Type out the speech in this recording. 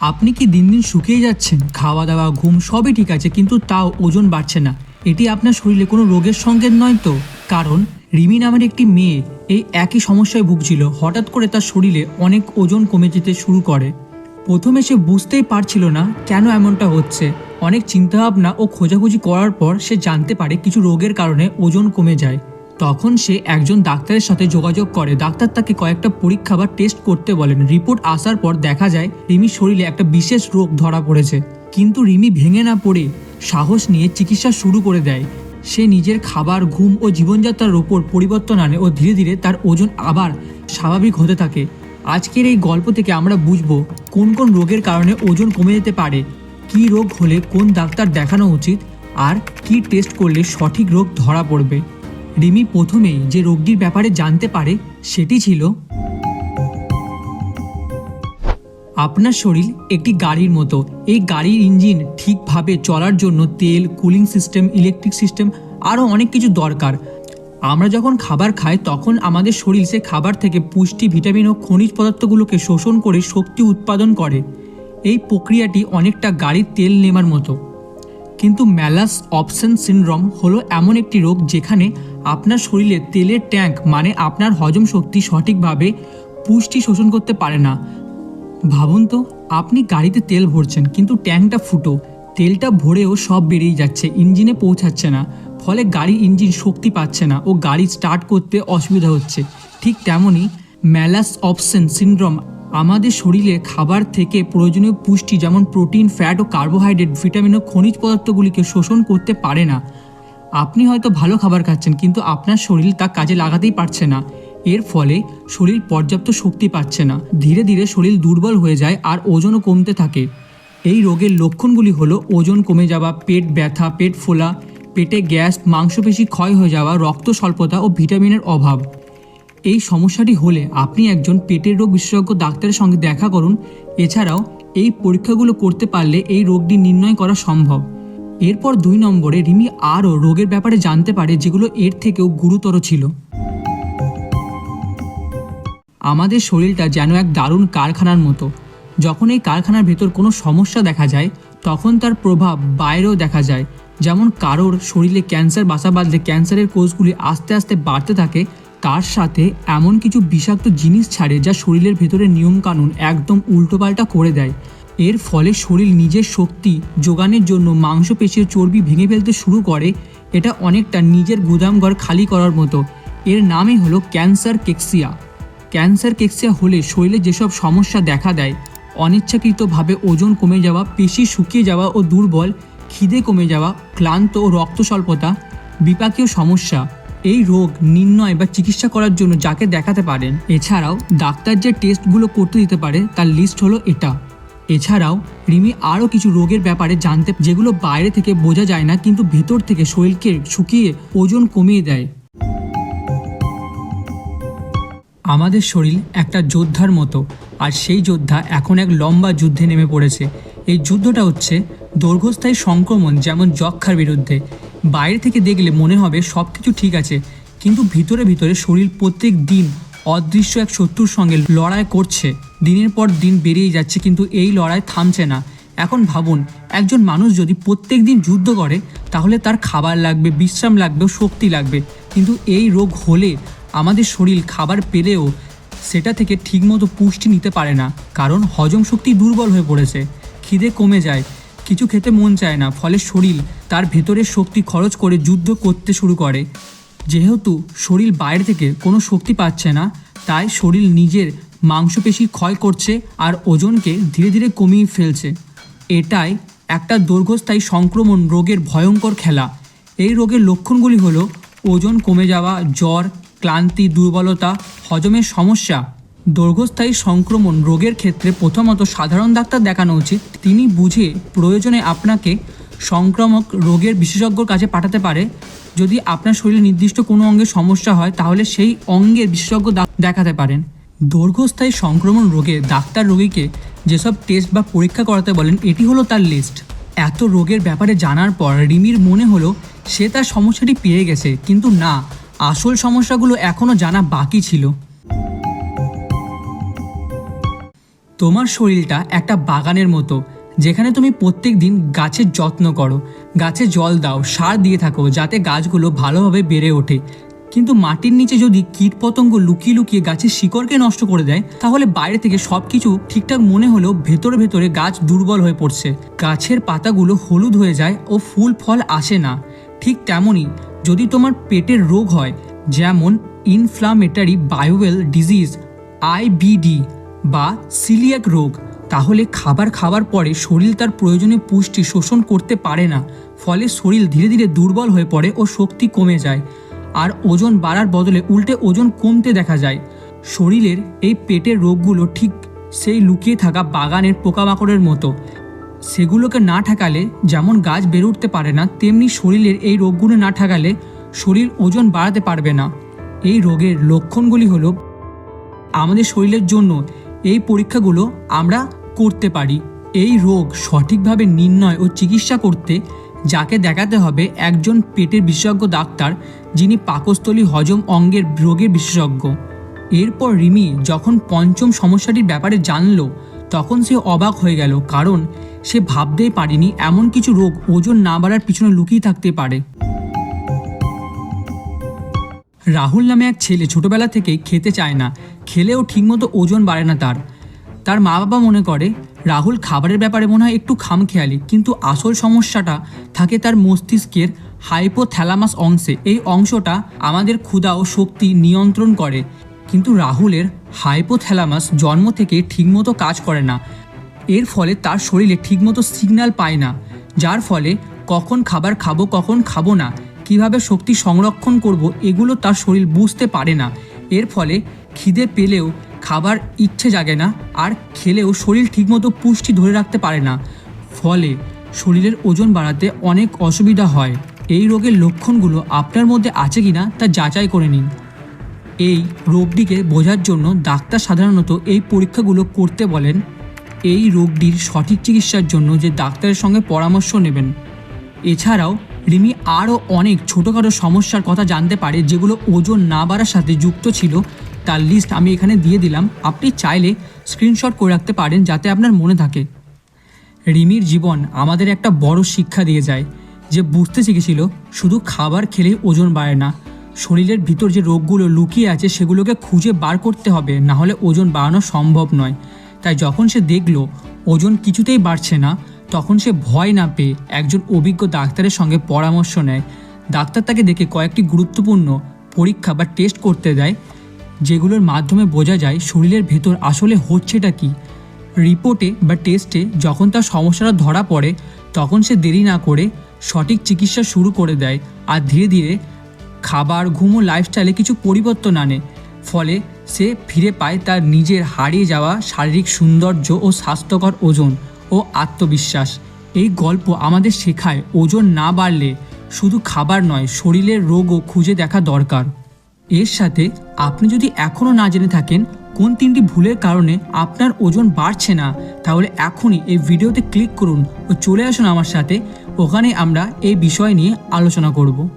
আপনি কি দিন দিন শুকিয়ে যাচ্ছেন? খাওয়া দাওয়া, ঘুম সবই ঠিক আছে, কিন্তু তাও ওজন বাড়ছে না। এটি আপনার শরীরে কোনো রোগের সংকেত নয় তো? কারণ, রিমি নামের একটি মেয়ে এই একই সমস্যায় ভুগছিল। হঠাৎ করে তার শরীরে অনেক ওজন কমে যেতে শুরু করে। প্রথমে সে বুঝতেই পারছিল না কেন এমনটা হচ্ছে। অনেক চিন্তাভাবনা ও খোঁজাখুঁজি করার পর সে জানতে পারে কিছু রোগের কারণে ওজন কমে যায়। তখন সে একজন ডাক্তারের সাথে যোগাযোগ করে। ডাক্তার তাকে কয়েকটা পরীক্ষা বা টেস্ট করতে বলেন। রিপোর্ট আসার পর দেখা যায়, রিমির শরীরে একটা বিশেষ রোগ ধরা পড়েছে। কিন্তু রিমি ভেঙে না পড়ে সাহস নিয়ে চিকিৎসা শুরু করে দেয়। সে নিজের খাবার, ঘুম ও জীবনযাত্রার ওপর পরিবর্তন আনে ও ধীরে ধীরে তার ওজন আবার স্বাভাবিক হতে থাকে। আজকের এই গল্প থেকে আমরা বুঝব কোন কোন রোগের কারণে ওজন কমে যেতে পারে, কি রোগ হলে কোন ডাক্তার দেখানো উচিত, আর কী টেস্ট করলে সঠিক রোগ ধরা পড়বে। রিমি প্রথমেই যে রোগটির ব্যাপারে জানতে পারে, সেটি ছিল আপনার শরীর একটি গাড়ির মতো। এই গাড়ির ইঞ্জিন ঠিকভাবে চলার জন্য তেল, কুলিং সিস্টেম, ইলেকট্রিক সিস্টেম আরও অনেক কিছু দরকার। আমরা যখন খাবার খাই, তখন আমাদের শরীর সে খাবার থেকে পুষ্টি, ভিটামিন ও খনিজ পদার্থগুলোকে শোষণ করে শক্তি উৎপাদন করে। এই প্রক্রিয়াটি অনেকটা গাড়ির তেল নেবার মতো। কিন্তু ম্যালাস অপশন সিনড্রোম হলো এমন একটি রোগ যেখানে আপনার শরীরে তেলের ট্যাঙ্ক মানে আপনার হজম শক্তি সঠিকভাবে পুষ্টি শোষণ করতে পারে না। ভাবুন তো, আপনি গাড়িতে তেল ভরছেন, কিন্তু ট্যাঙ্কটা ফুটো, তেলটা ভরেও সব বেরিয়ে যাচ্ছে, ইঞ্জিনে পৌঁছাচ্ছে না, ফলে গাড়ির ইঞ্জিন শক্তি পাচ্ছে না ও গাড়ি স্টার্ট করতে অসুবিধা হচ্ছে। ঠিক তেমনই ম্যালাস অপশন সিনড্রোম আমাদের শরীরে খাবার থেকে প্রয়োজনীয় পুষ্টি যেমন প্রোটিন, ফ্যাট ও কার্বোহাইড্রেট, ভিটামিন ও খনিজ পদার্থগুলিকে শোষণ করতে পারে না। আপনি হয়তো ভালো খাবার খাচ্ছেন, কিন্তু আপনার শরীর তা কাজে লাগাতেই পারছে না। এর ফলে শরীর পর্যাপ্ত শক্তি পাচ্ছে না। ধীরে ধীরে শরীর দুর্বল হয়ে যায় আর ওজনও কমতে থাকে। এই রোগের লক্ষণগুলি হলো ওজন কমে যাওয়া, পেট ব্যথা, পেট ফোলা, পেটে গ্যাস, মাংসপেশি ক্ষয় হয়ে যাওয়া, রক্ত স্বল্পতা ও ভিটামিনের অভাব। এই সমস্যাটি হলে আপনি একজন পেটের রোগ বিশেষজ্ঞ ডাক্তারের সঙ্গে দেখা করুন। এছাড়াও এই পরীক্ষাগুলো করতে পারলে এই রোগটি নির্ণয় করা সম্ভব। এরপর দুই নম্বরে রিমি আরও রোগের ব্যাপারে জানতে পারে যেগুলো এর থেকেও গুরুতর ছিল। আমাদের শরীরটা যেন এক দারুণ কারখানার মতো। যখন এই কারখানার ভেতর কোনো সমস্যা দেখা যায়, তখন তার প্রভাব বাইরেও দেখা যায়। যেমন কারোর শরীরে ক্যান্সার, বাসা বাঁধলে ক্যান্সারের কোষগুলি আস্তে আস্তে বাড়তে থাকে তার সাথে এমন কিছু বিষাক্ত জিনিস ছাড়ে যা শরীরের ভেতরে নিয়মকানুন একদম উল্টোপাল্টা করে দেয়। এর ফলে শরীর নিজের শক্তি যোগানের জন্য মাংসপেশির চর্বি ভেঙে ফেলতে শুরু করে। এটা অনেকটা নিজের গুদামঘর খালি করার মতো। এর নামই হলো ক্যান্সার কেক্সিয়া। ক্যান্সার কেক্সিয়া হলে শরীরে যেসব সমস্যা দেখা দেয়, অনিচ্ছাকৃতভাবে ওজন কমে যাওয়া, পেশি শুকিয়ে যাওয়া ও দুর্বল, খিদে কমে যাওয়া, ক্লান্ত ও রক্তস্বল্পতা, বিপাকীয় সমস্যা এই রোগ নির্ণয় বা চিকিৎসা করার জন্য যাকে দেখাতে পারেন, এছাড়াও ডাক্তার যে টেস্টগুলো করতে দিতে পারে, তার লিস্ট হলো এটা। এছাড়াও রিমি আরও কিছু রোগের ব্যাপারে জানতে, যেগুলো বাইরে থেকে বোঝা যায় না, কিন্তু ভেতর থেকে শরীরকে শুকিয়ে ওজন কমিয়ে দেয়। আমাদের শরীর একটা যোদ্ধার মতো, আর সেই যোদ্ধা এখন এক লম্বা যুদ্ধে নেমে পড়েছে। এই যুদ্ধটা হচ্ছে দীর্ঘস্থায়ী সংক্রমণ, যেমন যক্ষার বিরুদ্ধে। বাইরে থেকে দেখলে মনে হবে সব কিছু ঠিক আছে, কিন্তু ভিতরে ভিতরে শরীর প্রত্যেক দিন অদৃশ্য এক শত্রুর সঙ্গে লড়াই করছে। দিনের পর দিন বেরিয়ে যাচ্ছে, কিন্তু এই লড়াই থামছে না। এখন ভাবুন, একজন মানুষ যদি প্রত্যেক দিন যুদ্ধ করে, তাহলে তার খাবার লাগবে, বিশ্রাম লাগবে, শক্তি লাগবে। কিন্তু এই রোগ হলে আমাদের শরীর খাবার পেলেও সেটা থেকে ঠিকমতো পুষ্টি নিতে পারে না, কারণ হজম শক্তি দুর্বল হয়ে পড়েছে। খিদে কমে যায় কিছু খেতে মন চায় না, ফলে শরীর তার ভেতরের শক্তি খরচ করে যুদ্ধ করতে শুরু করে। যেহেতু শরীর বাইরে থেকে কোনো শক্তি পাচ্ছে না, তাই শরীর নিজের মাংসপেশি ক্ষয় করছে আর ওজনকে ধীরে ধীরে কমিয়ে ফেলছে। এটাই একটা দীর্ঘস্থায়ী সংক্রমণ রোগের ভয়ঙ্কর খেলা। এই রোগের লক্ষণগুলি হলো ওজন কমে যাওয়া, জ্বর, ক্লান্তি, দুর্বলতা, হজমের সমস্যা দীর্ঘস্থায়ী সংক্রমণ রোগের ক্ষেত্রে প্রথমত সাধারণ ডাক্তার দেখানো উচিত। তিনি বুঝে প্রয়োজনে আপনাকে সংক্রামক রোগের বিশেষজ্ঞর কাছে পাঠাতে পারে। যদি আপনার শরীরে নির্দিষ্ট কোনো অঙ্গে সমস্যা হয়, তাহলে সেই অঙ্গের বিশেষজ্ঞ দেখাতে পারেন। দীর্ঘস্থায়ী সংক্রমণ রোগে ডাক্তার রোগীকে যেসব টেস্ট বা পরীক্ষা করাতে বলেন, এটি হলো তার লিস্ট। এত রোগের ব্যাপারে জানার পর রিমির মনে হলো সে তার সমস্যাটি পেয়ে গেছে, কিন্তু না, আসল সমস্যাগুলো এখনও জানা বাকি ছিল। তোমার শরীরটা একটা বাগানের মতো, যেখানে তুমি প্রত্যেক দিন গাছের যত্ন করো, গাছে জল দাও, সার দিয়ে থাকো, যাতে গাছগুলো ভালোভাবে বেড়ে ওঠে। কিন্তু মাটির নিচে যদি কীটপতঙ্গ লুকিয়ে লুকিয়ে গাছের শিকড়কে নষ্ট করে দেয়, তাহলে বাইরে থেকে সব কিছু ঠিকঠাক মনে হলেও ভেতরে ভেতরে গাছ দুর্বল হয়ে পড়ছে। গাছের পাতাগুলো হলুদ হয়ে যায় ও ফুল ফল আসে না। ঠিক তেমনই যদি তোমার পেটের রোগ হয়, যেমন ইনফ্লামেটারি বায়োয়েল ডিজিজ আইবিডি বা সিলিয়াক রোগ, তাহলে খাবার খাবার পরে শরীর তার প্রয়োজনীয় পুষ্টি শোষণ করতে পারে না, ফলে শরীর ধীরে ধীরে দুর্বল হয়ে পড়ে ও শক্তি কমে যায়। আর ওজন বাড়ার বদলে উল্টে ওজন কমতে দেখা যায়। শরীরের এই পেটের রোগগুলো ঠিক সেই লুকিয়ে থাকা বাগানের পোকামাকড়ের মতো। সেগুলোকে না ঠেকালে যেমন গাছ বেড়ে উঠতে পারে না, তেমনি শরীরের এই রোগগুলো না ঠেকালে শরীর ওজন বাড়াতে পারবে না। এই রোগের লক্ষণগুলি হলো, আমাদের শরীরের জন্য এই পরীক্ষাগুলো আমরা করতে পারি। এই রোগ সঠিকভাবে নির্ণয় ও চিকিৎসা করতে যাকে দেখাতে হবে একজন পেটের বিশেষজ্ঞ ডাক্তার যিনি পাকস্থলী হজম অঙ্গের রোগের বিশেষজ্ঞ। এরপর রিমি যখন পঞ্চম সমস্যাটির ব্যাপারে জানলো, তখন সে অবাক হয়ে গেল কারণ সে ভাবতেই পারেনি এমন কিছু রোগ ওজন না বাড়ার পিছনে লুকিয়ে থাকতে পারে। রাহুল নামে এক ছেলে ছোটবেলা থেকেই খেতে চায় না। খেলেও ঠিকমতো ওজন বাড়ে না তার। তার মা বাবা মনে করে, রাহুল খাবারের ব্যাপারে মনে হয় একটু খামখেয়ালি, কিন্তু আসল সমস্যাটা থাকে তার মস্তিষ্কের হাইপোথ্যালামাস অংশে। এই অংশটা আমাদের ক্ষুধা ও শক্তি নিয়ন্ত্রণ করে, কিন্তু রাহুলের হাইপোথ্যালামাস জন্ম থেকে ঠিকমতো কাজ করে না। এর ফলে তার শরীরে ঠিকমতো সিগন্যাল পায় না, যার ফলে কখন খাবার খাব, কখন খাব না, কীভাবে শক্তি সংরক্ষণ করব, এগুলো তার শরীর বুঝতে পারে না। এর ফলে খিদে পেলেও খাবার ইচ্ছে জাগে না আর খেলেও শরীর ঠিকমতো পুষ্টি ধরে রাখতে পারে না। ফলে শরীরের ওজন বাড়াতে অনেক অসুবিধা হয়। এই রোগের লক্ষণগুলো আপনার মধ্যে আছে কি না তা যাচাই করে নিন। এই রোগটিকে বোঝার জন্য ডাক্তার সাধারণত এই পরীক্ষাগুলো করতে বলেন। এই রোগটির সঠিক চিকিৎসার জন্য যে ডাক্তারের সঙ্গে পরামর্শ নেবেন। এছাড়াও রিমি আরও অনেক ছোটোখাটো সমস্যার কথা জানতে পারে যেগুলো ওজন না বাড়ার সাথে যুক্ত ছিল তার লিস্ট আমি এখানে দিয়ে দিলাম। আপনি চাইলে স্ক্রিনশট করে রাখতে পারেন যাতে আপনার মনে থাকে। রিমির জীবন আমাদের একটা বড় শিক্ষা দিয়ে যায় যে বুঝতে শিখেছিল, শুধু খাবার খেলেই ওজন বাড়ে না। শরীরের ভিতর যে রোগগুলো লুকিয়ে আছে সেগুলোকে খুঁজে বার করতে হবে, না হলে ওজন বাড়ানো সম্ভব নয়। তাই যখন সে দেখল ওজন কিছুতেই বাড়ছে না, তখন সে ভয় না পেয়ে একজন অভিজ্ঞ ডাক্তারের সঙ্গে পরামর্শ নেয়। ডাক্তার তাকে দেখে কয়েকটি গুরুত্বপূর্ণ পরীক্ষা বা টেস্ট করতে দেয়। যেগুলোর মাধ্যমে বোঝা যায় শরীরের ভেতর আসলে হচ্ছেটা কি। রিপোর্টে বা টেস্টে যখন তার সমস্যাটা ধরা পড়ে, তখন সে দেরি না করে সঠিক চিকিৎসা শুরু করে দেয় আর ধীরে ধীরে খাবার, ঘুম ও লাইফস্টাইলে কিছু পরিবর্তন আনে। ফলে সে ফিরে পায় তার নিজের হারিয়ে যাওয়া শারীরিক সৌন্দর্য ও স্বাস্থ্যকর ওজন ও আত্মবিশ্বাস। এই গল্প আমাদের শেখায় ওজন না বাড়লে শুধু খাবার নয়, শরীরের রোগও খুঁজে দেখা দরকার। এর সাথে আপনি যদি এখনও না জেনে থাকেন কোন তিনটি ভুলের কারণে আপনার ওজন বাড়ছে না, তাহলে এখনই এই ভিডিওতে ক্লিক করুন ও চলে আসুন আমার সাথে। ওখানে আমরা এই বিষয় নিয়ে আলোচনা করব।